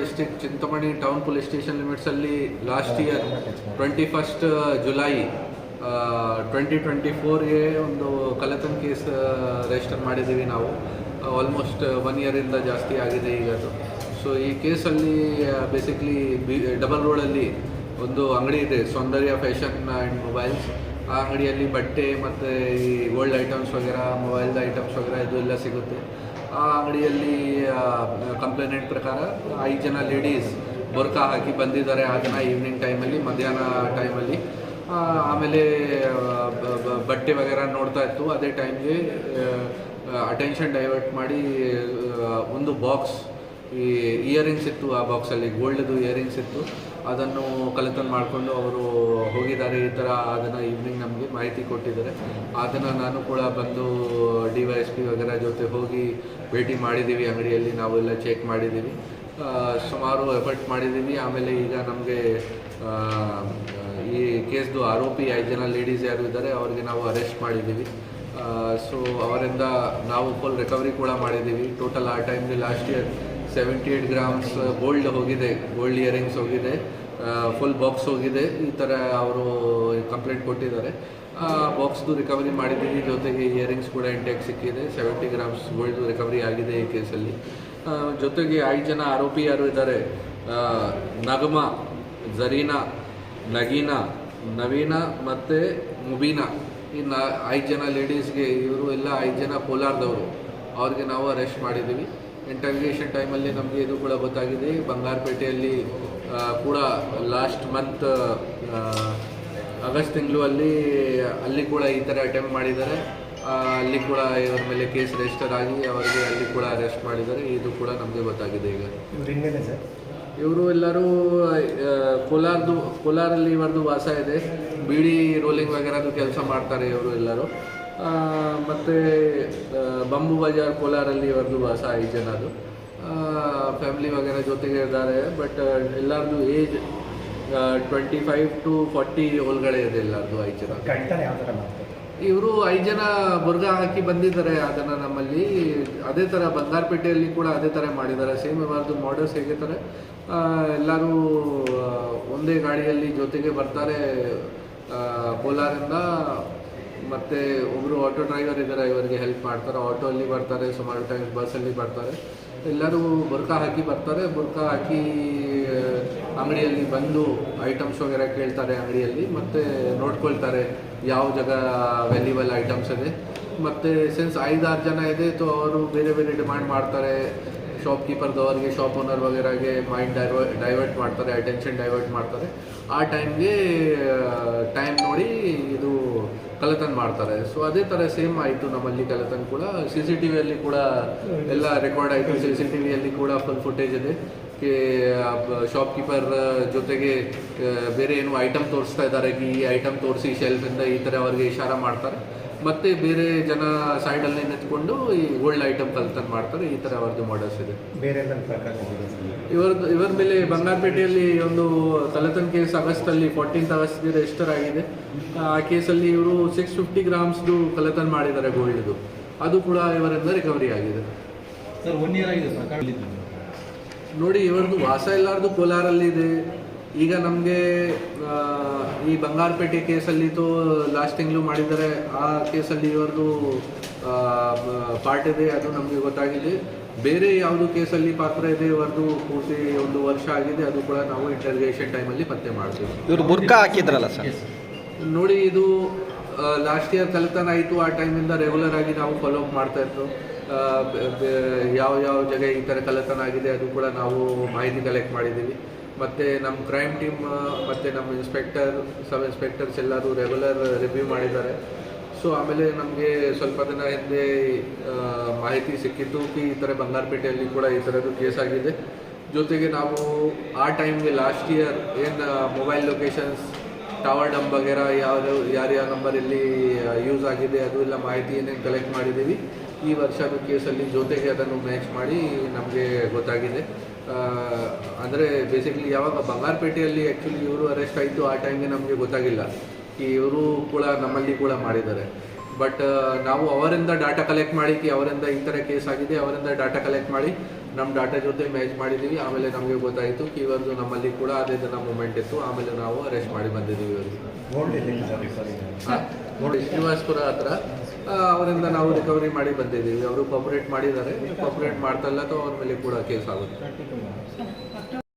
District Chintamani town police station ಲಿಮಿಟ್ಸಲ್ಲಿ last year twenty first July twenty twenty ಫೋರ್ಗೆ ಒಂದು ಕಳ್ಳತನ case register ಮಾಡಿದ್ದೀವಿ ನಾವು. Almost one ಇಯರಿಂದ ಜಾಸ್ತಿ ಆಗಿದೆ ಈಗ ಅದು. ಸೊ ಈ ಕೇಸಲ್ಲಿ ಬೇಸಿಕ್ಲಿ ಬಿ ಡಬಲ್ ರೋಡಲ್ಲಿ ಒಂದು ಅಂಗಡಿ ಇದೆ, ಸೌಂದರ್ಯ ಫ್ಯಾಷನ್ ಆ್ಯಂಡ್ ಮೊಬೈಲ್ಸ್ ಆ ಅಂಗಡಿಯಲ್ಲಿ ಬಟ್ಟೆ ಮತ್ತು ಈ ಗೋಲ್ಡ್ ಐಟಮ್ಸ್ ವಗೇರ ಮೊಬೈಲ್ದ ಐಟಮ್ಸ್ ವಗೇರ ಇದು ಎಲ್ಲ ಸಿಗುತ್ತೆ. ಆ ಅಂಗಡಿಯಲ್ಲಿ ಕಂಪ್ಲೇಂಟ್ ಪ್ರಕಾರ ಐದು ಜನ ಲೇಡೀಸ್ ಬುರ್ಕಾ ಹಾಕಿ ಬಂದಿದ್ದಾರೆ. ಆ ದಿನ ಈವ್ನಿಂಗ್ ಟೈಮಲ್ಲಿ ಮಧ್ಯಾಹ್ನ ಟೈಮಲ್ಲಿ ಆಮೇಲೆ ಬಟ್ಟೆ ವಗೇರ ನೋಡ್ತಾ ಇತ್ತು. ಅದೇ ಟೈಮ್ಗೆ ಅಟೆನ್ಷನ್ ಡೈವರ್ಟ್ ಮಾಡಿ ಒಂದು ಬಾಕ್ಸ್ ಈ ಇಯರಿಂಗ್ಸ್ ಇತ್ತು. ಆ ಬಾಕ್ಸಲ್ಲಿ ಗೋಲ್ಡ್ದು ಇಯರಿಂಗ್ಸ್ ಇತ್ತು. ಅದನ್ನು ಕಲೆತನ ಮಾಡಿಕೊಂಡು ಅವರು ಹೋಗಿದ್ದಾರೆ ಈ ಥರ ಅದನ್ನು ಈವ್ನಿಂಗ್ ನಮಗೆ ಮಾಹಿತಿ ಕೊಟ್ಟಿದ್ದಾರೆ. ಅದನ್ನು ನಾನು ಕೂಡ ಬಂದು ಡಿ ವೈ ಎಸ್ ಪಿ ವಗೇರ ಜೊತೆ ಹೋಗಿ ಭೇಟಿ ಮಾಡಿದ್ದೀವಿ. ಅಂಗಡಿಯಲ್ಲಿ ನಾವೆಲ್ಲ ಚೆಕ್ ಮಾಡಿದ್ದೀವಿ. ಸುಮಾರು ಎಫರ್ಟ್ ಮಾಡಿದ್ದೀವಿ. ಆಮೇಲೆ ಈಗ ನಮಗೆ ಈ ಕೇಸ್ದು ಆರೋಪಿ ಐದು ಜನ ಲೇಡೀಸ್ ಯಾರು ಇದ್ದಾರೆ, ಅವ್ರಿಗೆ ನಾವು ಅರೆಸ್ಟ್ ಮಾಡಿದ್ದೀವಿ. ಸೊ ಅವರಿಂದ ನಾವು ಫುಲ್ ರಿಕವರಿ ಕೂಡ ಮಾಡಿದ್ದೀವಿ. ಟೋಟಲ್ ಆ ಟೈಮ್ಗೆ last year seventy eight grams gold ಹೋಗಿದೆ ಗೋಲ್ಡ್ ಇಯರಿಂಗ್ಸ್ ಹೋಗಿದೆ ಫುಲ್ ಬಾಕ್ಸ್ ಹೋಗಿದೆ. ಈ ಥರ ಅವರು ಕಂಪ್ಲೇಂಟ್ ಕೊಟ್ಟಿದ್ದಾರೆ. ಆ ಬಾಕ್ಸ್ದು ರಿಕವರಿ ಮಾಡಿದ್ದೀವಿ. ಜೊತೆಗೆ ಇಯರಿಂಗ್ಸ್ ಕೂಡ ಇಂಟ್ಯಾಕ್ಟ್ ಸಿಕ್ಕಿದೆ. ಸೆವೆಂಟಿ ಗ್ರಾಮ್ಸ್ ಗೋಲ್ಡ್ ರಿಕವರಿ ಆಗಿದೆ ಈ ಕೇಸಲ್ಲಿ. ಜೊತೆಗೆ ಐದು ಜನ ಆರೋಪಿ ಯಾರು ಇದ್ದಾರೆ ನಗಮ, ಜರೀನಾ, ನಗೀನಾ, ನವೀನ ಮತ್ತು ಮುಬೀನಾ. ಈ ನಾ ಐದು ಜನ ಲೇಡೀಸ್ಗೆ ಇವರು ಎಲ್ಲ ಐದು ಜನ ಕೋಲಾರದವರು. ಅವ್ರಿಗೆ ನಾವು ಅರೆಸ್ಟ್ ಮಾಡಿದ್ದೀವಿ. ಇಂಟರ್ಗೇಷನ್ ಟೈಮಲ್ಲಿ ನಮಗೆ ಇದು ಕೂಡ ಗೊತ್ತಾಗಿದೆ. ಬಂಗಾರಪೇಟೆಯಲ್ಲಿ ಕೂಡ ಲಾಸ್ಟ್ ಮಂತ್ ಆಗಸ್ಟ್ ತಿಂಗಳು ಅಲ್ಲಿ ಅಲ್ಲಿ ಕೂಡ ಈ ಥರ ಅಟೆಂಪ್ಟ್ ಮಾಡಿದ್ದಾರೆ. ಅಲ್ಲಿ ಕೂಡ ಇವರ ಮೇಲೆ ಕೇಸ್ ರಿಜಿಸ್ಟರ್ ಆಗಿ ಅವರಿಗೆ ಅಲ್ಲಿ ಕೂಡ ಅರೆಸ್ಟ್ ಮಾಡಿದ್ದಾರೆ. ಇದು ಕೂಡ ನಮಗೆ ಗೊತ್ತಾಗಿದೆ ಈಗ. ಇವ್ರು ಎಲ್ಲರೂ ಕೋಲಾರದು ಕೋಲಾರಲ್ಲಿ ಇವರದು ವಾಸ ಇದೆ. ಬಿಡಿ ರೋಲಿಂಗ್ ವಗೇರದು ಕೆಲಸ ಮಾಡ್ತಾರೆ ಇವರು ಎಲ್ಲರೂ. ಮತ್ತೆ ಬಂಬು ಬಜಾರ್ ಕೋಲಾರಲ್ಲಿ ಇವ್ರದ್ದು ವಾಸ ಐದು ಜನದು ಫ್ಯಾಮಿಲಿ ವಗೇರ ಜೊತೆಗೆ ಇದ್ದಾರೆ ಬಟ್ ಎಲ್ಲರದು age twenty five to forty ಒಳಗಡೆ ಇದೆ ಎಲ್ಲರದು ಐದು ಜನ. ಇವರು ಐದು ಜನ ಬುರ್ಗ ಹಾಕಿ ಬಂದಿದ್ದಾರೆ ಅದನ್ನು ನಮ್ಮಲ್ಲಿ. ಅದೇ ಥರ ಬಂಗಾರಪೇಟೆಯಲ್ಲಿ ಕೂಡ ಅದೇ ಥರ ಮಾಡಿದ್ದಾರೆ. ಸೇಮ್ ಇವರದು ಮಾಡಲ್ಸ್ ಹೇಗೆ ಥರ ಎಲ್ಲರೂ ಒಂದೇ ಗಾಡಿಯಲ್ಲಿ ಜೊತೆಗೆ ಬರ್ತಾರೆ ಕೋಲಾರಿಂದ ಮತ್ತು ಒಬ್ಬರು ಆಟೋ ಡ್ರೈವರ್ ಇದ್ದಾರೆ ಇವರಿಗೆ ಹೆಲ್ಪ್ ಮಾಡ್ತಾರೆ. ಆಟೋ ಅಲ್ಲಿ ಬರ್ತಾರೆ ಸುಮಾರು ಟೈಮ್ಸ್ ಬಸ್ಸಲ್ಲಿ ಬರ್ತಾರೆ ಎಲ್ಲರೂ ಬುರ್ಕಾ ಹಾಕಿ ಬರ್ತಾರೆ. ಬುರ್ಕಾ ಹಾಕಿ ಅಂಗಡಿಯಲ್ಲಿ ಬಂದು ಐಟಮ್ಸ್ ವಗೇರ ಕೇಳ್ತಾರೆ ಅಂಗಡಿಯಲ್ಲಿ. ಮತ್ತು ನೋಡ್ಕೊಳ್ತಾರೆ ಯಾವ ಜಾಗ ವ್ಯಾಲ್ಯೂಬಲ್ ಐಟಮ್ಸ್ ಇದೆ. ಮತ್ತು ಸಿನ್ಸ್ ಐದಾರು ಜನ ಇದೆ ಸೊ ಅವರು ಬೇರೆ ಬೇರೆ ಡಿಮ್ಯಾಂಡ್ ಮಾಡ್ತಾರೆ. ಶಾಪ್ ಕೀಪರ್ದವರಿಗೆ ಶಾಪ್ ಓನರ್ ವಗೇರಾಗೆ ಮೈಂಡ್ ಡೈವರ್ ಡೈವರ್ಟ್ ಮಾಡ್ತಾರೆ ಅಟೆನ್ಷನ್ ಡೈವರ್ಟ್ ಮಾಡ್ತಾರೆ. ಆ ಟೈಮ್ಗೆ ಟೈಮ್ ನೋಡಿ ಇದು ಕಳ್ಳತನ ಮಾಡ್ತಾರೆ. ಸೊ ಅದೇ ತರ ಸೇಮ್ ಆಯ್ತು ನಮ್ಮಲ್ಲಿ ಕಳ್ಳತನ ಕೂಡ. ಸಿ ಸಿ ಟಿ ವಿಯಲ್ಲಿ ಕೂಡ ಎಲ್ಲ ರೆಕಾರ್ಡ್ ಆಯಿತು. ಸಿ ಸಿ ಟಿ ವಿಯಲ್ಲಿ ಕೂಡ ಫುಲ್ ಫುಟೇಜ್ ಇದೆ. ಶಾಪ್ ಕೀಪರ್ ಜೊತೆಗೆ ಬೇರೆ ಏನು ಐಟಮ್ ತೋರಿಸ್ತಾ ಇದ್ದಾರೆ. ಈ ಐಟಮ್ ತೋರಿಸಿ ಶೆಲ್ಫಿಂದ ಈ ಥರ ಅವರಿಗೆ ಇಶಾರ ಮಾಡ್ತಾರೆ. ಮತ್ತೆ ಬೇರೆ ಜನ ಸೈಡಲ್ಲಿ ನಿಂತ್ಕೊಂಡು ಈ ಗೋಲ್ಡ್ ಐಟಮ್ ಕಲ್ತನ್ ಮಾಡ್ತಾರೆ ಈ ಥರ ಅವ್ರದ್ದು ಮಾಡಲ್ಸ್ ಇದೆ. ಬೇರೆ ಇದೆ. ಇವರದ್ದು ಇವರ ಮೇಲೆ ಬಂಗಾರಪೇಟೆಯಲ್ಲಿ ಒಂದು ಕಳ್ಳತನ ಕೇಸ್ ಆಗಸ್ಟಲ್ಲಿ ಫೋರ್ಟೀನ್ತ್ ಆಗಸ್ಟ್ಗೆ ರಿಜಿಸ್ಟರ್ ಆಗಿದೆ. ಆ ಕೇಸಲ್ಲಿ ಇವರು ಸಿಕ್ಸ್ ಫಿಫ್ಟಿ ಗ್ರಾಮ್ಸ್ದು ಕಳ್ಳತನ ಮಾಡಿದ್ದಾರೆ ಗೋಲ್ಡ್ದು ಅದು ಕೂಡ ಇವರಿಂದ ರಿಕವರಿ ಆಗಿದೆ. ಸರ್ ಒನ್ ಇಯರ್ ಆಗಿದೆ ನೋಡಿ ಇವರದ್ದು ವಾಸ ಎಲ್ಲಾರ್ದು ಕೋಲಾರಲ್ಲಿದೆ. ಈಗ ನಮಗೆ ಈ ಬಂಗಾರಪೇಟೆ ಕೇಸಲ್ಲಿ ತೋ ಲಾಸ್ಟ್ ತಿಂಗಳು ಮಾಡಿದ್ದಾರೆ ಆ ಕೇಸಲ್ಲಿ ಇವರದು ಪಾರ್ಟ್ ಇದೆ ಅದು ನಮಗೆ ಗೊತ್ತಾಗಿದೆ. ಬೇರೆ ಯಾವುದು ಕೇಸಲ್ಲಿ ಪಾತ್ರ ಇದೆ ಇವರದು ಪೂರ್ತಿ ಒಂದು ವರ್ಷ ಆಗಿದೆ ಅದು ಕೂಡ ನಾವು ಇಂಟರ್ಗೇಷನ್ ಟೈಮಲ್ಲಿ ಪತ್ತೆ ಮಾಡ್ತೀವಿ. ಇವರು ಬುರ್ಕಾ ಹಾಕಿದ್ರಲ್ಲ ಸರ್? ನೋಡಿ ಇದು ಲಾಸ್ಟ್ ಇಯರ್ ಕಲಿತನ ಆಯಿತು ಆ ಟೈಮಿಂದ ರೆಗ್ಯುಲರ್ ಆಗಿ ನಾವು ಫಾಲೋ ಅಪ್ ಮಾಡ್ತಾ ಇತ್ತು ಯಾವ ಯಾವ ಜಗ ಈ ಥರ ಕಳ್ಳತನ ಆಗಿದೆ ಅದು ಕೂಡ ನಾವು ಮಾಹಿತಿ ಕಲೆಕ್ಟ್ ಮಾಡಿದ್ದೀವಿ. ಮತ್ತು ನಮ್ಮ ಕ್ರೈಮ್ ಟೀಮ್ ಮತ್ತು ನಮ್ಮ ಇನ್ಸ್ಪೆಕ್ಟರ್ ಸಬ್ ಇನ್ಸ್ಪೆಕ್ಟರ್ಸ್ ಎಲ್ಲರೂ ರೆಗ್ಯುಲರ್ ರಿವ್ಯೂ ಮಾಡಿದ್ದಾರೆ. ಸೊ ಆಮೇಲೆ ನಮಗೆ ಸ್ವಲ್ಪ ದಿನ ಹಿಂದೆ ಮಾಹಿತಿ ಸಿಕ್ಕಿತ್ತು ಕಿ ಈ ಥರ ಬಂಗಾರಪೇಟೆಯಲ್ಲಿ ಕೂಡ ಈ ಥರದ್ದು ಕೇಸ್ ಆಗಿದೆ. ಜೊತೆಗೆ ನಾವು ಆ ಟೈಮ್ಗೆ ಲಾಸ್ಟ್ ಇಯರ್ ಏನು ಮೊಬೈಲ್ ಲೊಕೇಶನ್ಸ್ ಟವರ್ ಡಂಪ್ ವಗೇರ ಯಾವ ಯಾರ್ಯಾವ ನಂಬರಲ್ಲಿ ಯೂಸ್ ಆಗಿದೆ, ಅದು ಎಲ್ಲ ಮಾಹಿತಿ ಏನೇನು ಕಲೆಕ್ಟ್ ಮಾಡಿದ್ದೀವಿ, ಈ ವರ್ಷದ ಕೇಸಲ್ಲಿ ಜೊತೆಗೆ ಅದನ್ನು ಮ್ಯಾಚ್ ಮಾಡಿ ನಮಗೆ ಗೊತ್ತಾಗಿದೆ. ಅಂದರೆ ಬೇಸಿಕಲಿ ಯಾವಾಗ ಬಂಗಾರಪೇಟೆಯಲ್ಲಿ ಆ್ಯಕ್ಚುಲಿ ಇವರು ಅರೆಸ್ಟ್ ಆಯಿತು ಆ ಟೈಮ್ಗೆ ನಮಗೆ ಗೊತ್ತಾಗಿಲ್ಲ. ಈ ಇವರು ಕೂಡ ನಮ್ಮಲ್ಲಿ ಕೂಡ ಮಾಡಿದ್ದಾರೆ. ಬಟ್ ನಾವು ಅವರಿಂದ ಡಾಟಾ ಕಲೆಕ್ಟ್ ಮಾಡಿ ಕಿ ಅವರಿಂದ ಈ ಥರ ಕೇಸ್ ಆಗಿದೆ ಅವರಿಂದ ಡಾಟಾ ಕಲೆಕ್ಟ್ ಮಾಡಿ ನಮ್ಮ ಡಾಟಾ ಜೊತೆ ಮ್ಯಾಚ್ ಮಾಡಿದ್ದೀವಿ ಆಮೇಲೆ ನಮಗೆ ಗೊತ್ತಾಯಿತು ಕಿ ಇವರದು ನಮ್ಮಲ್ಲಿ ಕೂಡ ಅದೇ ಥರ ಮೂಮೆಂಟ್ ಇತ್ತು. ಆಮೇಲೆ ನಾವು ಅರೆಸ್ಟ್ ಮಾಡಿ ಬಂದಿದ್ದೀವಿ ಇವರಿಗೆ ನೋಡಿ, ಶ್ರೀನಿವಾಸ್ಪುರ ಹತ್ರ ಅವರಿಂದ ನಾವು ರಿಕವರಿ ಮಾಡಿ ಬಂದಿದ್ದೀವಿ. ಅವರು ಕಾಪರೇಟ್ ಮಾಡಿದ್ದಾರೆ. ಕಾಪರೇಟ್ ಮಾಡ್ತಲ್ಲ ಅಥವಾ ಅವ್ರ ಮೇಲೆ ಕೂಡ ಕೇಸ್ ಆಗುತ್ತೆ.